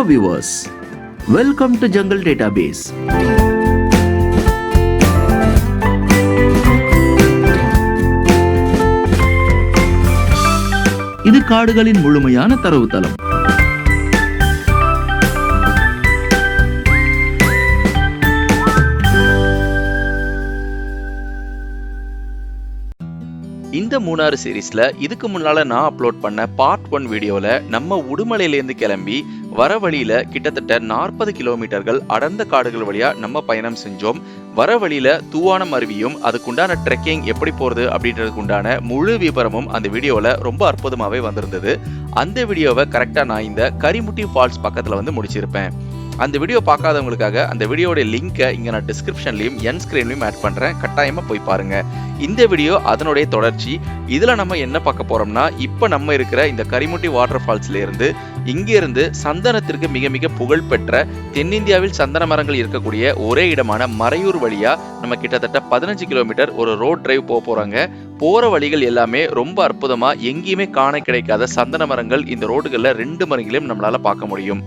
Hello viewers, welcome to Jungle Database. இது காடுகளின் முழுமையான தரவுத்தளம் இந்த மூணாறு சீரீஸில் இதுக்கு முன்னால நான் அப்லோட் பண்ண பார்ட் ஒன் வீடியோவில் நம்ம உடுமலையிலேருந்து கிளம்பி வர வழியில கிட்டத்தட்ட நாற்பது கிலோமீட்டர்கள் அடர்ந்த காடுகள் வழியா நம்ம பயணம் செஞ்சோம். வர வழியில தூவானம் அருவியும் அதுக்குண்டான ட்ரெக்கிங் எப்படி போறது அப்படின்றதுக்கு உண்டான முழு விவரமும் அந்த வீடியோல ரொம்ப அற்புதமாவே வந்திருந்தது. அந்த வீடியோவை கரெக்டா நான் இந்த கரிமுட்டி ஃபால்ஸ் பக்கத்துல வந்து முடிச்சிருப்பேன். அந்த வீடியோ பார்க்காதவங்களுக்காக அந்த வீடியோட லிங்கை இங்கே நான் டிஸ்கிரிப்ஷன்லையும் என் ஸ்க்ரீன்லையும் ஆட் பண்ணுறேன் கட்டாயமாக போய் பாருங்க. இந்த வீடியோ அதனுடைய தொடர்ச்சி. இதில் நம்ம என்ன பார்க்க போகிறோம்னா இப்போ நம்ம இருக்கிற இந்த கரிமுட்டி வாட்டர் ஃபால்ஸ்ல இருந்து இங்கிருந்து சந்தனத்திற்கு மிக மிக புகழ்பெற்ற தென்னிந்தியாவில் சந்தன மரங்கள் இருக்கக்கூடிய ஒரே இடமான மறையூர் வழியா நம்ம கிட்டத்தட்ட பதினஞ்சு கிலோமீட்டர் ஒரு ரோட் டிரைவ் போக போறாங்க. போற வழிகள் எல்லாமே ரொம்ப அற்புதமா எங்கேயுமே காண கிடைக்காத சந்தன மரங்கள் இந்த ரோடுகளில் ரெண்டு மரங்களையும் நம்மளால பார்க்க முடியும்.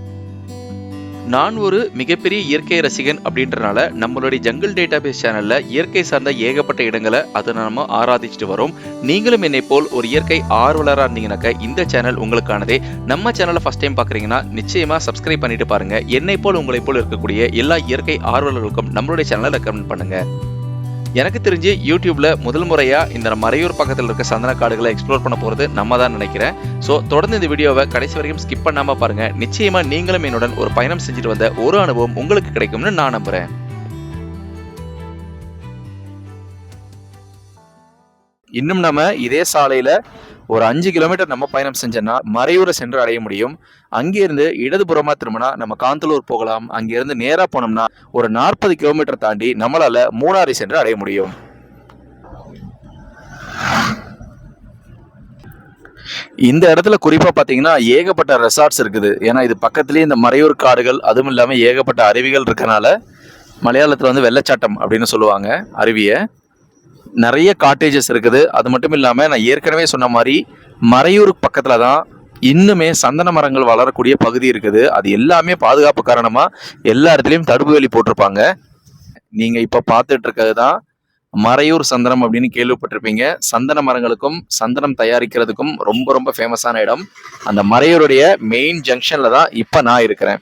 நான் ஒரு மிகப்பெரிய இயற்கை ரசிகன் அப்படின்றனால நம்மளுடைய ஜங்கிள் டேட்டாபேஸ் சேனல்ல இயற்கை சார்ந்த ஏகப்பட்ட இடங்களை அதை நம்ம ஆராதிச்சுட்டு வரோம். நீங்களும் என்னை போல் ஒரு இயற்கை ஆர்வலராக இருந்தீங்கன்னாக்க இந்த சேனல் உங்களுக்கானதே. நம்ம சேனலை ஃபஸ்ட் டைம் பார்க்குறீங்கன்னா நிச்சயமா சப்ஸ்கிரைப் பண்ணிட்டு பாருங்க. என்னை போல் உங்களை போல் இருக்கக்கூடிய எல்லா இயற்கை ஆர்வலர்களுக்கும் நம்மளுடைய சேனலை ரெக்கமெண்ட் பண்ணுங்க. எனக்கு தெரிஞ்சு யூடியூப்ல முதல் முறையா இந்த மறையூர் பக்கத்தில் இருக்க சந்தன காடுகளை எக்ஸ்ப்ளோர் பண்ண போறது நம்ம தான் நினைக்கிறேன். ஸோ தொடர்ந்து இந்த வீடியோவை கடைசி வரைக்கும் ஸ்கிப் பண்ணாம பாருங்க. நிச்சயமா நீங்களும் என்னுடன் ஒரு பயணம் செஞ்சுட்டு வந்த ஒரு அனுபவம் உங்களுக்கு கிடைக்கும்னு நான் நம்புறேன். இன்னும் நம்ம இதே சாலையில ஒரு அஞ்சு கிலோமீட்டர் நம்ம பயணம் செஞ்சோன்னா மறையூரை சென்று அடைய முடியும். அங்கிருந்து இடதுபுறமா திரும்பினா நம்ம காந்தலூர் போகலாம். அங்கிருந்து நேராக போனோம்னா ஒரு நாற்பது கிலோமீட்டர் தாண்டி நம்மளால மூணாறு சென்று அடைய முடியும். இந்த இடத்துல குறிப்பாக பார்த்தீங்கன்னா ஏகப்பட்ட ரெசார்ட்ஸ் இருக்குது. ஏன்னா இது பக்கத்துலேயே இந்த மறையூர் காடுகள் அதுவும் இல்லாமல் ஏகப்பட்ட அருவிகள் இருக்கனால மலையாளத்தில் வந்து வெள்ளச்சாட்டம் அப்படின்னு சொல்லுவாங்க அருவியை. நிறைய காட்டேஜஸ் இருக்குது. அது மட்டும் இல்லாமல் நான் ஏற்கனவே சொன்ன மாதிரி மறையூருக்கு பக்கத்தில் தான் இன்னுமே சந்தன மரங்கள் வளரக்கூடிய பகுதி இருக்குது. அது எல்லாமே பாதுகாப்பு காரணமாக எல்லா இடத்துலையும் தடுப்பு வேலி போட்டிருப்பாங்க. நீங்கள் இப்போ பார்த்துட்டு இருக்கிறது தான் மறையூர் சந்தனம் அப்படின்னு கேள்விப்பட்டிருப்பீங்க. சந்தன மரங்களுக்கும் சந்தனம் தயாரிக்கிறதுக்கும் ரொம்ப ரொம்ப ஃபேமஸான இடம். அந்த மறையூருடைய மெயின் ஜங்ஷனில் தான் இப்போ நான் இருக்கிறேன்.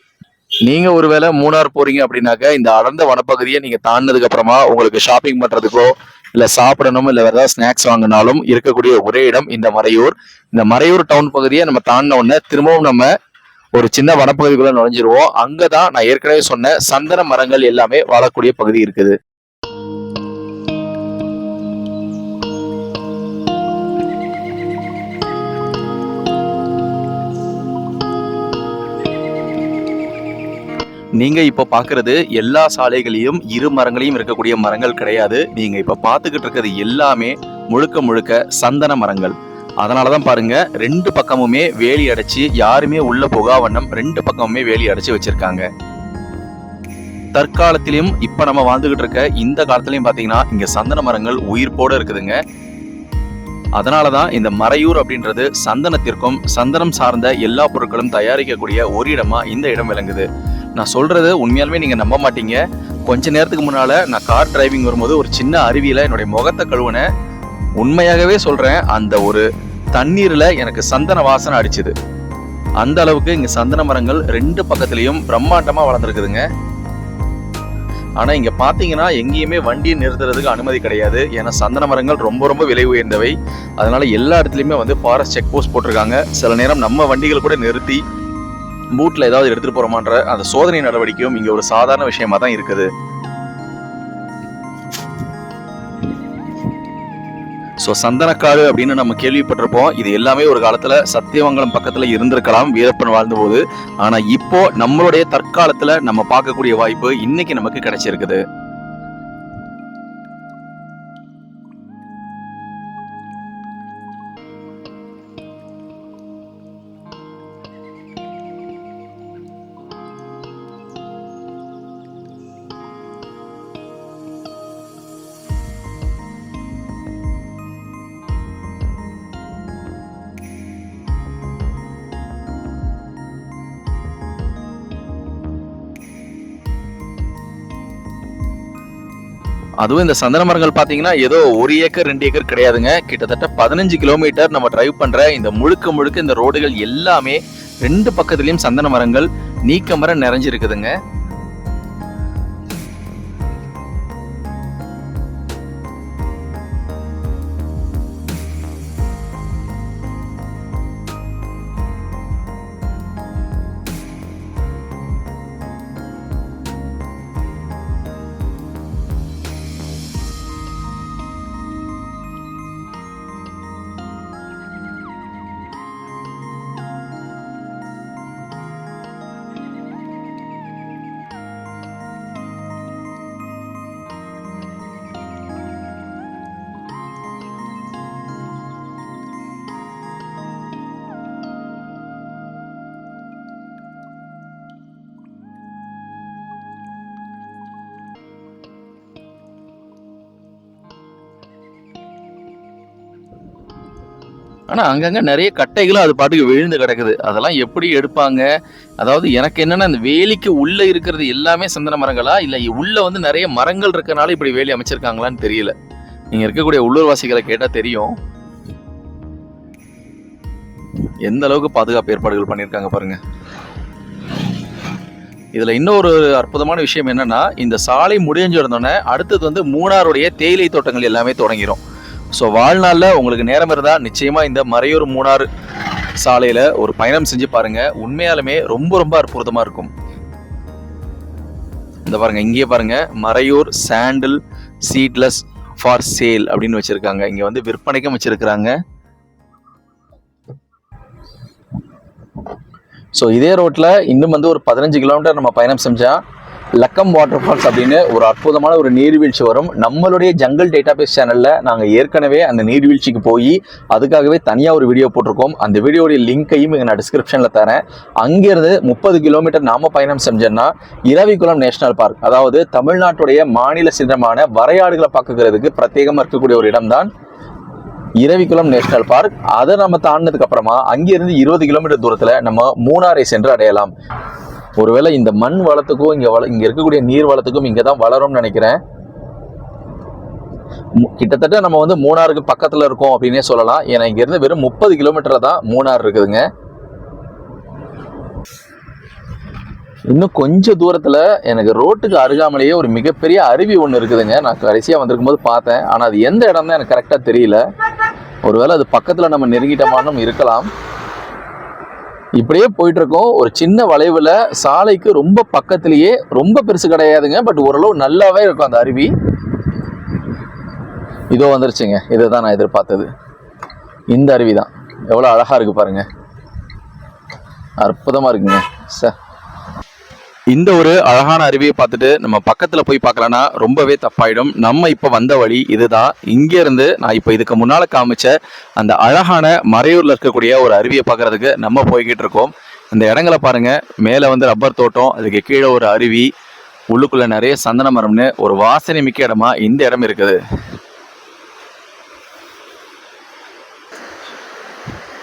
நீங்க ஒருவேளை மூணார் போறீங்க அப்படின்னாக்க இந்த அடர்ந்த வனப்பகுதியை நீங்க தாண்டினதுக்கு அப்புறமா உங்களுக்கு ஷாப்பிங் பண்றதுக்கோ இல்ல சாப்பிடணும் இல்ல வேற ஏதாவது ஸ்நாக்ஸ் வாங்கினாலும் இருக்கக்கூடிய ஒரே இடம் இந்த மறையூர். இந்த மறையூர் டவுன் பகுதியை நம்ம தாண்டின உடனே திரும்பவும் நம்ம ஒரு சின்ன வனப்பகுதிக்குள்ள நுழைஞ்சிருவோம். அங்கதான் நான் ஏற்கனவே சொன்ன சந்தன மரங்கள் எல்லாமே வாழக்கூடிய பகுதி இருக்குது. நீங்க இப்ப பாக்குறது எல்லா சாலைகளையும் இரு மரங்களையும் இருக்கக்கூடிய மரங்கள் கிடையாது. நீங்க இப்ப பாத்துக்கிட்டு இருக்கிறது எல்லாமே முழுக்க முழுக்க சந்தன மரங்கள். அதனாலதான் பாருங்க ரெண்டு பக்கமுமே வேலி அடைச்சு யாருமே உள்ள புகா வண்ணம் ரெண்டு பக்கமுமே வேலி அடைச்சு வச்சிருக்காங்க. தற்காலத்திலையும் இப்ப நம்ம வாழ்ந்துகிட்டு இருக்க இந்த காலத்திலயும் பாத்தீங்கன்னா இங்க சந்தன மரங்கள் உயிர்ப்போட இருக்குதுங்க. அதனாலதான் இந்த மறையூர் அப்படின்றது சந்தனத்திற்கும் சந்தனம் சார்ந்த எல்லா பொருட்களும் தயாரிக்கக்கூடிய ஒரு இடமா இந்த இடம் விளங்குது. நான் சொல்றது உண்மையாலுமே நீங்க நம்ப மாட்டீங்க. கொஞ்ச நேரத்துக்கு முன்னால நான் கார் டிரைவிங் வரும்போது ஒரு சின்ன அருவியில என்னுடைய முகத்தை கழுவுனேன். உண்மையாகவே சொல்றேன் அந்த ஒரு தண்ணீர்ல எனக்கு சந்தன வாசனை அடிச்சுது. அந்த அளவுக்கு இங்க சந்தன மரங்கள் ரெண்டு பக்கத்துலேயும் பிரம்மாண்டமா வளர்ந்துருக்குதுங்க. ஆனா இங்க பாத்தீங்கன்னா எங்கேயுமே வண்டியை நிறுத்துறதுக்கு அனுமதி கிடையாது. ஏன்னா சந்தன மரங்கள் ரொம்ப ரொம்ப விலை உயர்ந்தவை. அதனால எல்லா இடத்துலயுமே வந்து ஃபாரஸ்ட் செக் போஸ்ட் போட்டிருக்காங்க. சில நேரம் நம்ம வண்டிகள் கூட நிறுத்தி பூட்டில் ஏதாவது எடுத்துட்டு போறோமான்ற அந்த சோதனை நடவடிக்கையும் இங்க ஒரு சாதாரண விஷயமா தான் இருக்குது. ஸோ சந்தனக்காடு அப்படின்னு நம்ம கேள்விப்பட்டிருப்போம். இது எல்லாமே ஒரு காலத்துல சத்தியமங்கலம் பக்கத்துல இருந்திருக்கலாம் வீரப்பன் வாழ்ந்தபோது. ஆனா இப்போ நம்மளுடைய தற்காலத்துல நம்ம பார்க்கக்கூடிய வாய்ப்பு இன்னைக்கு நமக்கு கிடைச்சிருக்குது. அதுவும் இந்த சந்தன மரங்கள் பார்த்தீங்கன்னா ஏதோ ஒரு ஏக்கர் ரெண்டு ஏக்கர் கிடையாதுங்க. கிட்டத்தட்ட பதினஞ்சு கிலோமீட்டர் நம்ம டிரைவ் பண்ற இந்த முழுக்க முழுக்க இந்த ரோடுகள் எல்லாமே ரெண்டு பக்கத்துலயும் சந்தன மரங்கள் நீக்க மரம் நிறைஞ்சிருக்குதுங்க. ஆனால் அங்கங்கே நிறைய கட்டைகளும் அது பாட்டுக்கு விழுந்து கிடக்குது. அதெல்லாம் எப்படி எடுப்பாங்க? அதாவது எனக்கு என்னென்னா இந்த வேலிக்கு உள்ளே இருக்கிறது எல்லாமே சந்தன மரங்களா? இல்லை உள்ளே வந்து நிறைய மரங்கள் இருக்கனால இப்படி வேலி அமைச்சிருக்காங்களான்னு தெரியல. நீங்கள் இருக்கக்கூடிய உள்ளூர்வாசிகளை கேட்டால் தெரியும். எந்த அளவுக்கு பாதுகாப்பு ஏற்பாடுகள் பண்ணியிருக்காங்க பாருங்க. இதில் இன்னொரு அற்புதமான விஷயம் என்னென்னா இந்த சாலை முடிஞ்சு இருந்தோடனே அடுத்தது வந்து மூணாருடைய தேயிலை தோட்டங்கள் எல்லாமே தொடங்கிரும். ஸோ வாழ்நாளில் உங்களுக்கு நேரம் இருந்தால் நிச்சயமாக இந்த மறையூர் மூணார் சாலையில் ஒரு பயணம் செஞ்சு பாருங்கள் உண்மையாலுமே ரொம்ப ரொம்ப அற்புதமாக இருக்கும். இந்த பாருங்க இங்கேயே பாருங்க. Marayoor sandal seedless for sale அப்படின்னு வச்சிருக்காங்க. இங்கே வந்து விற்பனைக்கும் வச்சுருக்கிறாங்க. ஸோ இதே ரோட்டில் இன்னும் வந்து ஒரு பதினஞ்சு கிலோமீட்டர் நம்ம பயணம் செஞ்சால் லக்கம் வாட்டர் ஃபால்ஸ் அப்படின்னு ஒரு அற்புதமான ஒரு நீர்வீழ்ச்சி வரும். நம்மளுடைய ஜங்கல் டேட்டாபேஸ் சேனலில் நாங்கள் ஏற்கனவே அந்த நீர்வீழ்ச்சிக்கு போய் அதுக்காகவே தனியாக ஒரு வீடியோ போட்டிருக்கோம். அந்த வீடியோடைய லிங்க்கையும் இங்கே நான் டிஸ்கிரிப்ஷனில் தரேன். அங்கேருந்து முப்பது கிலோமீட்டர் நாம பயணம் செஞ்சோன்னா இரவிக்குளம் நேஷனல் பார்க் அதாவது தமிழ்நாட்டுடைய மாநில சின்னமான வரையாடுகளை பார்க்குறதுக்கு பிரத்யேகமாக இருக்கக்கூடிய ஒரு இடம்தான் இரவிக்குளம் நேஷனல் பார்க். அதை நம்ம தாண்டினதுக்கு அப்புறமா அங்கிருந்து இருபது கிலோமீட்டர் தூரத்தில் நம்ம மூணாரை சென்று அடையலாம். ஒருவேளை இந்த மண் வளத்துக்கும் இங்க வள இங்க இருக்கக்கூடிய நீர் வளத்துக்கும் இங்கே தான் வளரும்னு நினைக்கிறேன். கிட்டத்தட்ட நம்ம வந்து மூணாருக்கு பக்கத்துல இருக்கோம் அப்படின்னே சொல்லலாம். ஏன்னா இங்க இருந்து வெறும் முப்பது கிலோமீட்டர்ல தான் மூணார் இருக்குதுங்க. இன்னும் கொஞ்சம் தூரத்துல எனக்கு ரோட்டுக்கு அருகாமலேயே ஒரு மிகப்பெரிய அருவி ஒன்று இருக்குதுங்க. நான் கடைசியா வந்திருக்கும் போது பார்த்தேன். ஆனா அது எந்த இடம் தான் எனக்கு கரெக்டா தெரியல. ஒருவேளை அது பக்கத்துல நம்ம நெருங்கிட்டமானும் இருக்கலாம். இப்படியே போயிட்டு இருக்கோம் ஒரு சின்ன வளைவில் சாலைக்கு ரொம்ப பக்கத்திலேயே ரொம்ப பெருசு கிடையாதுங்க பட் ஓரளவு நல்லாவே இருக்கும் அந்த அருவி. இதோ வந்துருச்சுங்க. இதை தான் நான் எதிர்பார்த்தது. இந்த அருவி தான் எவ்வளோ அழகாக இருக்குது பாருங்க. அற்புதமாக இருக்குங்க சார். இந்த ஒரு அழகான அருவியை பார்த்துட்டு நம்ம பக்கத்துல போய் பார்க்கலன்னா ரொம்பவே தப்பாயிடும். நம்ம இப்ப வந்த வழி இதுதான். இங்க இருந்து நான் இப்ப இதுக்கு முன்னால காமிச்ச அந்த அழகான மறையூர்ல இருக்கக்கூடிய ஒரு அருவியை பார்க்கறதுக்கு நம்ம போய்கிட்டு இருக்கோம். இந்த இடங்களை பாருங்க. மேல வந்து ரப்பர் தோட்டம் அதுக்கு கீழே ஒரு அருவி உள்ளுக்குள்ள நிறைய சந்தன மரம்னு ஒரு வாசனை மிக்க இடமா இந்த இடம் இருக்குது.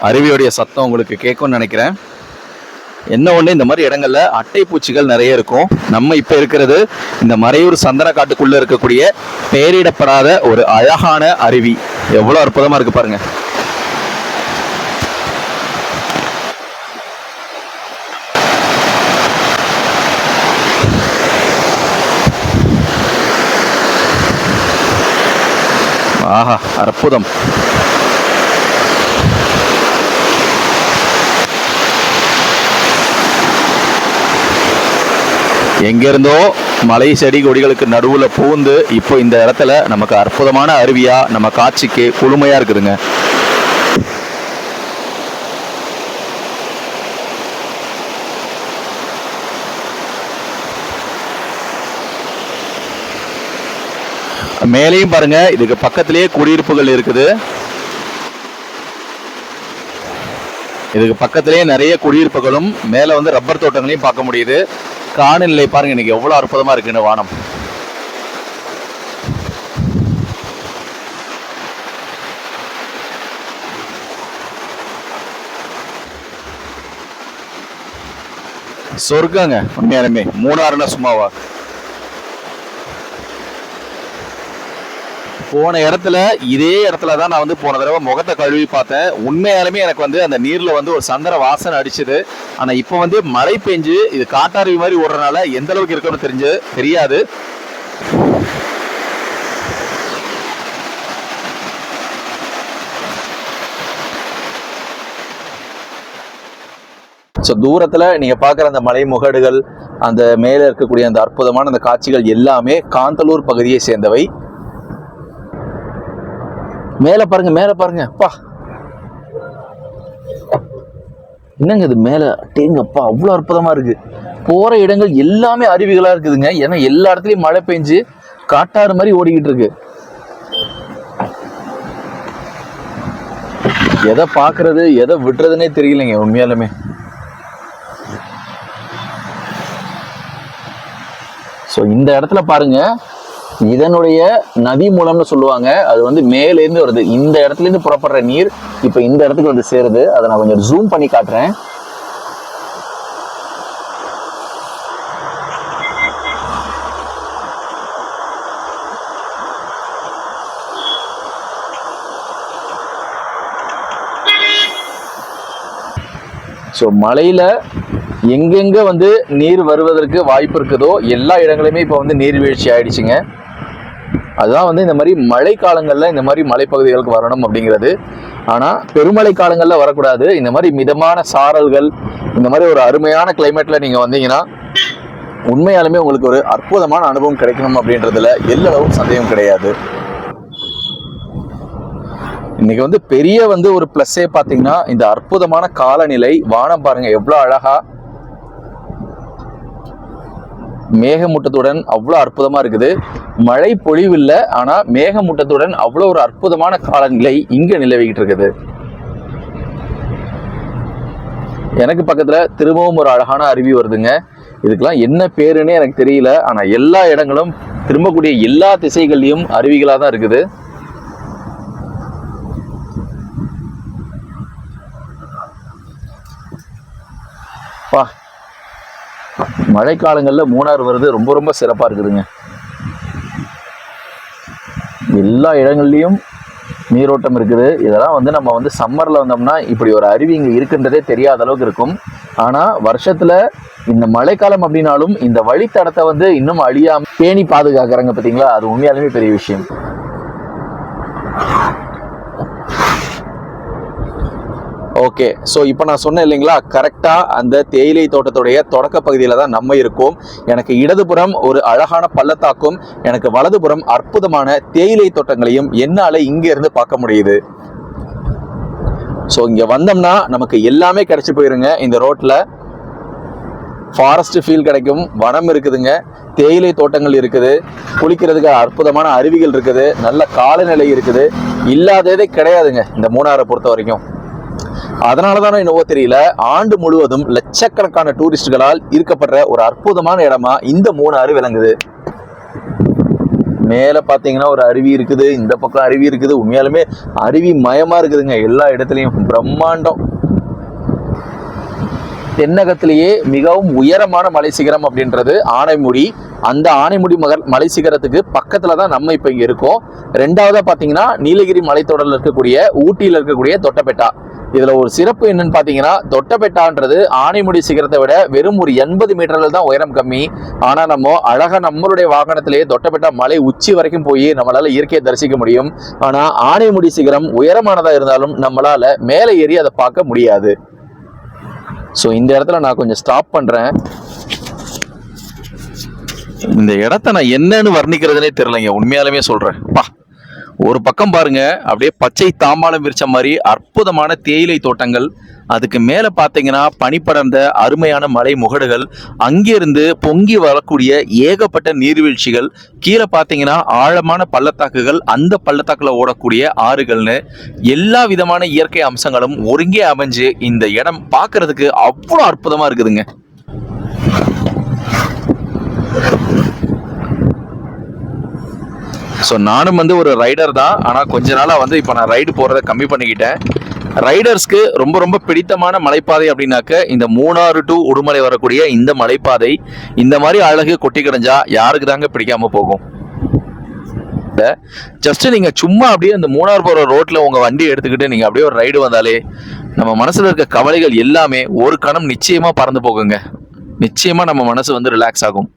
அருவியோடைய சத்தம் உங்களுக்கு கேட்கும்னு நினைக்கிறேன். என்ன ஒன்று இந்த மாதிரி இடங்கள்ல அட்டை பூச்சிகள் நிறைய இருக்கும். நம்ம இப்போ இருக்கிறது இந்த மறையூர் சந்தன காட்டுக்குள்ள இருக்கக்கூடிய பெயரிடப்படாத ஒரு அழகான அருவி. எவ்வளவு அற்புதமா இருக்கு பாருங்க. ஆஹா அற்புதம். எங்கிருந்தோ மலை செடி கொடிகளுக்கு நடுவுல பூந்து இப்போ இந்த இடத்துல நமக்கு அற்புதமான அருவியா நம்ம காட்சிக்கு குளுமையா இருக்குதுங்க. மேலேயும் பாருங்க இதுக்கு பக்கத்திலேயே குடியிருப்புகள் இருக்குது. இதுக்கு பக்கத்திலேயே நிறைய குடியிருப்புகளும் மேல வந்து ரப்பர் தோட்டங்களையும் பார்க்க முடியுது. காலநிலை பாருங்க இன்னைக்கு எவ்வளவு அற்புதமா இருக்குன்னு வானம். சொர்க்கங்க உண்மையாலுமே மூணாறுனா சும்மாவா? போன இடத்துல இதே இடத்துல தான் நான் வந்து போன தடவை முகத்தை கழுவி பார்த்தேன். உண்மையாலுமே எனக்கு வந்து அந்த நீரில் வந்து ஒரு சந்திர வாசனை அடிச்சது. ஆனால் இப்போ வந்து மழை பெஞ்சு இது காட்டாருவி மாதிரி ஓடுறதுனால எந்த அளவுக்கு இருக்குன்னு தெரிஞ்சு தெரியாது. ஸோ தூரத்தில் நீங்கள் பார்க்குற அந்த மலை முகடுகள் அந்த மேலே இருக்கக்கூடிய அந்த அற்புதமான அந்த காட்சிகள் எல்லாமே காந்தலூர் பகுதியை சேர்ந்தவை. மேலே பாருங்க மேலே பாருங்க. அப்பா என்னங்க இது மேலே? டேங்கப்பா அவ்வளோ அற்புதமா இருக்கு. போற இடங்கள் எல்லாமே அருவிகளா இருக்குதுங்க. ஏன்னா எல்லா இடத்துலயும் மழை பெஞ்சு காட்டாறு மாதிரி ஓடிக்கிட்டு இருக்கு. எதை பாக்குறது எதை விடுறதுனே தெரியலைங்க உண்மையாலுமே. ஸோ இந்த இடத்துல பாருங்க. இதனுடைய நதி மூலம்னு சொல்லுவாங்க. அது வந்து மேலேருந்து வருது. இந்த இடத்துல இருந்து புறப்படுற நீர் இப்போ இந்த இடத்துக்கு வந்து சேருது. அதை நான் கொஞ்சம் ஜூம் பண்ணி காட்டுறேன். ஸோ மலையில எங்கெங்க வந்து நீர் வருவதற்கு வாய்ப்பு இருக்குதோ எல்லா இடங்களையுமே இப்போ வந்து நீர்வீழ்ச்சி ஆயிடுச்சுங்க. அதுதான் வந்து இந்த மாதிரி மழை காலங்களில் இந்த மாதிரி மலைப்பகுதிகளுக்கு வரணும் அப்படிங்கிறது. ஆனால் பெருமழை காலங்களில் வரக்கூடாது. இந்த மாதிரி மிதமான சாரல்கள் இந்த மாதிரி ஒரு அருமையான கிளைமேட்டில் நீங்கள் வந்தீங்கன்னா உண்மையாலுமே உங்களுக்கு ஒரு அற்புதமான அனுபவம் கிடைக்கணும் அப்படின்றதுல எல்லளவும் சந்தேகம் கிடையாது. இன்னைக்கு வந்து பெரிய வந்து ஒரு ப்ளஸ்ஸே பார்த்தீங்கன்னா இந்த அற்புதமான காலநிலை வானம் பாருங்க எவ்வளோ அழகாக மேகமூட்டத்துடன் அவ்வளோ அற்புதமாக இருக்குது. மழை பொழிவில்லை ஆனால் மேகமூட்டத்துடன் அவ்வளோ ஒரு அற்புதமான காலநிலை இங்கே நிலவிக்கிட்டு இருக்குது. எனக்கு பக்கத்தில் திரும்பவும் ஒரு அழகான அருவி வருதுங்க. இதுக்கெல்லாம் என்ன பேருன்னே எனக்கு தெரியல. ஆனால் எல்லா இடங்களும் திரும்பக்கூடிய எல்லா திசைகள்லையும் அருவிகளாக தான் இருக்குது. பா மழைக்காலங்களில் மூணார் வருது ரொம்ப ரொம்ப சிறப்பாக இருக்குதுங்க. எல்லா இடங்கள்லையும் நீரோட்டம் இருக்குது. இதெல்லாம் வந்து நம்ம வந்து சம்மரில் வந்தோம்னா இப்படி ஒரு அருவி இங்கே இருக்குன்றதே தெரியாத அளவுக்கு இருக்கும். ஆனால் வருஷத்தில் இந்த மழைக்காலம் அப்படின்னாலும் இந்த வழித்தடத்தை வந்து இன்னும் அழியாமல் பேணி பாதுகாக்கிறாங்க பார்த்தீங்களா அது உண்மையாலுமே பெரிய விஷயம். ஓகே ஸோ இப்போ நான் சொன்னேன் இல்லைங்களா கரெக்டாக அந்த தேயிலை தோட்டத்துடைய தொடக்க பகுதியில் தான் நம்ம இருக்கோம். எனக்கு இடதுபுறம் ஒரு அழகான பள்ளத்தாக்கும் எனக்கு வலதுபுறம் அற்புதமான தேயிலை தோட்டங்களையும் என்னால் இங்கேருந்து பார்க்க முடியுது. ஸோ இங்கே வந்தோம்னா நமக்கு எல்லாமே கிடச்சி போயிருங்க. இந்த ரோட்டில் ஃபாரஸ்ட் ஃபீல் கிடைக்கும் வனம் இருக்குதுங்க தேயிலை தோட்டங்கள் இருக்குது குளிக்கிறதுக்கு அற்புதமான அருவிகள் இருக்குது நல்ல காலநிலை இருக்குது. இல்லாததே கிடையாதுங்க இந்த மூணாரை பொறுத்த வரைக்கும் அதனால தானே என்னவோ தெரியல. ஆண்டு முழுவதும் லட்சக்கணக்கான டூரிஸ்டுகளால் ஈர்க்கப்படுற ஒரு அற்புதமான இடமா இந்த மூணாறு விளங்குது. மேல பாத்தீங்கன்னா ஒரு அருவி இருக்குது இந்த பக்கம் அருவி இருக்குது உண்மையாலுமே அருவி மயமா இருக்குதுங்க எல்லா இடத்துலையும். பிரம்மாண்டம். தென்னகத்திலேயே மிகவும் உயரமான மலை சிகரம் அப்படின்றது ஆனைமுடி. அந்த ஆனைமுடி மகர் மலை சிகரத்துக்கு பக்கத்துல தான் நம்ம இப்போ இங்கே இருக்கோம். ரெண்டாவதாக பார்த்தீங்கன்னா நீலகிரி மலைத்தொடரில் இருக்கக்கூடிய ஊட்டியில் இருக்கக்கூடிய தொட்டப்பேட்டா இதுல ஒரு சிறப்பு என்னன்னு பாத்தீங்கன்னா தொட்டபெட்டான்றது ஆனைமுடி சிகரத்தை விட வெறும் ஒரு எண்பது மீட்டர்கள் தான் உயரம் கம்மி. ஆனா நம்ம அழகா நம்மளுடைய வாகனத்திலேயே தொட்டபெட்டா மலை உச்சி வரைக்கும் போய் நம்மளால இயற்கையை தரிசிக்க முடியும். ஆனா ஆனைமுடி சிகரம் உயரமானதா இருந்தாலும் நம்மளால மேலே ஏறி அதை பார்க்க முடியாது. ஸோ இந்த இடத்துல நான் கொஞ்சம் ஸ்டாப் பண்றேன். இந்த இடத்த நான் என்னன்னு வர்ணிக்கிறதுனே தெரியலைங்க. உண்மையாலுமே சொல்றேன். பா. ஒரு பக்கம் பாருங்க அப்படியே பச்சை தாம்பாளம் விரிச்ச மாதிரி அற்புதமான தேயிலை தோட்டங்கள். அதுக்கு மேலே பார்த்தீங்கன்னா பனிப்படர்ந்த அருமையான மலை முகடுகள் அங்கிருந்து பொங்கி வரக்கூடிய ஏகப்பட்ட நீர்வீழ்ச்சிகள் கீழே பார்த்தீங்கன்னா ஆழமான பள்ளத்தாக்குகள் அந்த பள்ளத்தாக்கில் ஓடக்கூடிய ஆறுகள்னு எல்லா விதமான இயற்கை அம்சங்களும் ஒருங்கே அமைஞ்சு இந்த இடம் பார்க்கறதுக்கு அவ்வளோ அற்புதமாக இருக்குதுங்க. ஸோ நானும் வந்து ஒரு ரைடர் தான். ஆனால் கொஞ்ச நாளாக வந்து இப்போ நான் ரைடு போகிறத கம்மி பண்ணிக்கிட்டேன். ரைடர்ஸ்க்கு ரொம்ப ரொம்ப பிடித்தமான மலைப்பாதை அப்படின்னாக்க இந்த மூணாறு டு உடுமலை வரக்கூடிய இந்த மலைப்பாதை இந்த மாதிரி அழகு கொட்டி கிடஞ்சா யாருக்கு தாங்க பிடிக்காம போகும்? ஜஸ்ட் நீங்க சும்மா அப்படியே அந்த மூணார் போற ரோட்ல உங்க வண்டி எடுத்துக்கிட்டு நீங்க அப்படியே ஒரு ரைடு வந்தாலே நம்ம மனசுல இருக்க கவலைகள் எல்லாமே ஒரு கணம் நிச்சயமா பறந்து போகுங்க. நிச்சயமா நம்ம மனசு வந்து ரிலாக்ஸ் ஆகும்.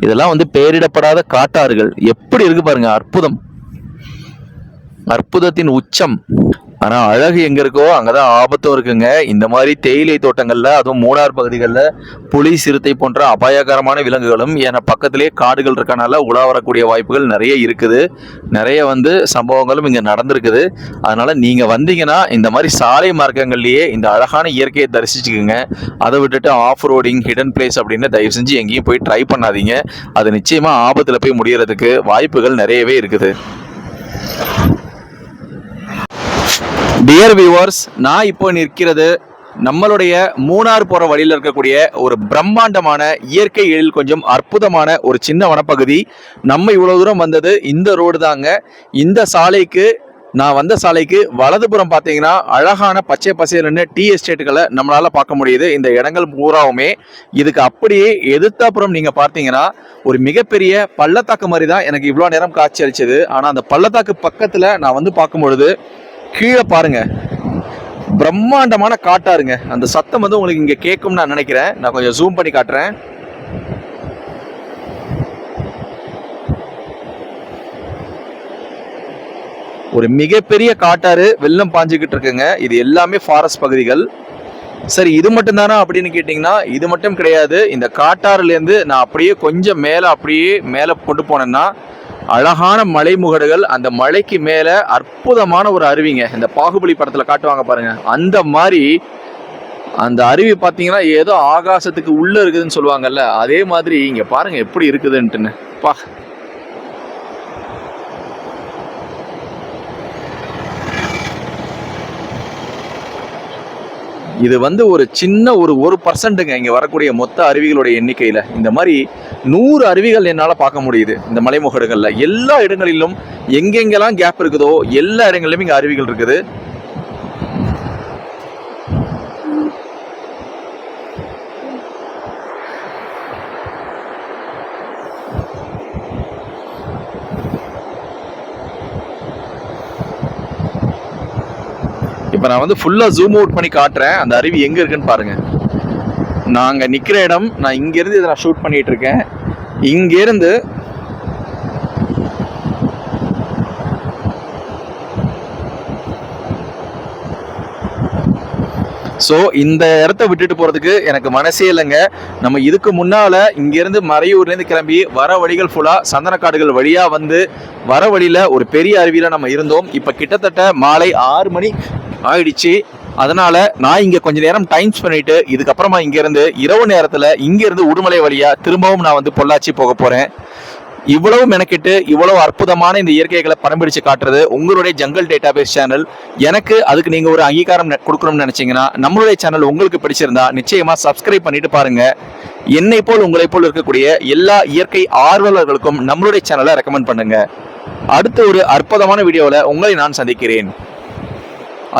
இதெல்லாம் வந்து பெயரிடப்படாத காட்டாறுகள். எப்படி இருக்கு பாருங்க அற்புதம். அற்புதத்தின் உச்சம். ஆனால் அழகு எங்கே இருக்கோ அங்கதான் ஆபத்தும் இருக்குங்க. இந்த மாதிரி தேயிலை தோட்டங்களில் அதுவும் மூணார் பகுதிகளில் புலி சிறுத்தை போன்ற அபாயகரமான விலங்குகளும் என பக்கத்திலே காடுகள் இருக்கனால உலா வரக்கூடிய வாய்ப்புகள் நிறைய இருக்குது. நிறைய வந்து சம்பவங்களும் இங்கே நடந்திருக்குது. அதனால் நீங்கள் வந்தீங்கன்னா இந்த மாதிரி சாலை மார்க்கங்கள்லேயே இந்த அழகான இயற்கையை தரிசிச்சுக்குங்க. அதை விட்டுட்டு ஆஃப் ரோடிங் ஹிடன் பிளேஸ் அப்படின்னு தயவு செஞ்சு எங்கேயும் போய் ட்ரை பண்ணாதீங்க. அது நிச்சயமாக ஆபத்தில் போய் முடியறதுக்கு வாய்ப்புகள் நிறையவே இருக்குது. டியர் வியூவர்ஸ் நான் இப்போ நிற்கிறது நம்மளுடைய மூணார் போற வழியில் இருக்கக்கூடிய ஒரு பிரம்மாண்டமான இயற்கை எழில் கொஞ்சம் அற்புதமான ஒரு சின்ன வனப்பகுதி. நம்ம இவ்வளவு தூரம் வந்தது இந்த ரோடு தாங்க. இந்த சாலைக்கு நான் வந்த சாலைக்கு வலதுபுறம் பார்த்தீங்கன்னா அழகான பச்சை பசேல்னு டீ எஸ்டேட்டுகளை நம்மளால் பார்க்க முடியுது. இந்த இடங்கள் பூராவுமே. இதுக்கு அப்படியே எதிர்த்தாப்புறம் நீங்கள் பார்த்தீங்கன்னா ஒரு மிகப்பெரிய பள்ளத்தாக்கு மாதிரி தான் எனக்கு இவ்வளோ நேரம் காட்சி அளிச்சது. ஆனால் அந்த பள்ளத்தாக்கு பக்கத்தில் நான் வந்து பார்க்கும் பொழுது கீழே பாருங்க. பிரம்மாண்டமான காட்டாருங்க அந்த சத்தம் வந்து உங்களுக்கு இங்க கேட்கும் நான் நினைக்கிறேன். நான் கொஞ்சம் ஜூம் பண்ணி காட்டுறேன். ஒரு மிகப்பெரிய காட்டாறு வெள்ளம் பாஞ்சுக்கிட்டு இருக்குங்க. இது எல்லாமே ஃபாரஸ்ட் பகுதிகள். சரி இது மட்டும் தானா அப்படின்னு கேட்டிங்கன்னா இது மட்டும் கிடையாது. இந்த காட்டாறுலேருந்து நான் அப்படியே கொஞ்சம் மேலே அப்படியே மேலே கொண்டு போனேன்னா அழகான மலைமுகடுகள் அந்த மலைக்கு மேலே அற்புதமான ஒரு அருவிங்க. இந்த பாகுபலி படத்தில் காட்டுவாங்க பாருங்க. அந்த மாதிரி அந்த அருவி பார்த்தீங்கன்னா ஏதோ ஆகாசத்துக்கு உள்ள இருக்குதுன்னு சொல்லுவாங்கல்ல அதே மாதிரி இங்க பாருங்க எப்படி இருக்குதுன்ட்டுன்னு. பா. இது வந்து ஒரு சின்ன ஒரு ஒரு பர்சன்ட்டுங்க இங்கே வரக்கூடிய மொத்த அருவிகளுடைய எண்ணிக்கையில். இந்த மாதிரி நூறு அருவிகள் என்னால் பார்க்க முடியுது இந்த மலைமுகடுகளில். எல்லா இடங்களிலும் எங்கெங்கெல்லாம் கேப் இருக்குதோ எல்லா இடங்களிலும் இங்கே அருவிகள் இருக்குது. இப்போ நான் வந்து ஃபுல்லாக ஜூம் அவுட் பண்ணி காட்டுறேன். அந்த அருவி எங்கே இருக்குன்னு பாருங்கள் நாங்கள் நிற்கிற இடம் நான் இங்கேருந்து இதை நான் ஷூட் பண்ணிட்டு இருக்கேன். இங்கேருந்து ஸோ இந்த இடத்த விட்டுட்டு போகிறதுக்கு எனக்கு மனசே இல்லைங்க. நம்ம இதுக்கு முன்னால் இங்கேருந்து மறையூர்லேருந்து கிளம்பி வர வழிகள் ஃபுல்லாக சந்தனக்காடுகள் வழியாக வந்து வர வழியில் ஒரு பெரிய அருவியில் நம்ம இருந்தோம். இப்போ கிட்டத்தட்ட மாலை ஆறு மணி ஆயிடுச்சு. அதனால நான் இங்க கொஞ்ச நேரம் டைம் பண்ணிட்டு இதுக்கப்புறமா இங்க இருந்து இரவு நேரத்துல இங்க இருந்து உடுமலை வழியா திரும்பவும் நான் வந்து பொள்ளாச்சி போக போறேன். இவ்வளவு மெனக்கிட்டு இவ்வளவு அற்புதமான இந்த இயற்கைகளை படம் பிடிச்சு காட்டுறது உங்களுடைய ஜங்கல் டேட்டாபேஸ் சேனல் எனக்கு அதுக்கு நீங்க ஒரு அங்கீகாரம் கொடுக்கணும்னு நினைச்சீங்கன்னா நம்மளுடைய சேனல் உங்களுக்கு பிடிச்சிருந்தா நிச்சயமா சப்ஸ்கிரைப் பண்ணிட்டு பாருங்க. என்னை போல் உங்களை போல் இருக்கக்கூடிய எல்லா இயற்கை ஆர்வலர்களுக்கும் நம்மளுடைய சேனலை ரெக்கமெண்ட் பண்ணுங்க. அடுத்த ஒரு அற்புதமான வீடியோவில் உங்களை நான் சந்திக்கிறேன்.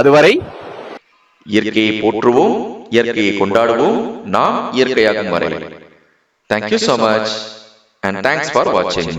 அதுவரை இயற்கையை போற்றுவோம் இயற்கையை கொண்டாடுவோம் நாம் இயற்கையாக மறைவோம் thank you so much and thanks for வாட்சிங்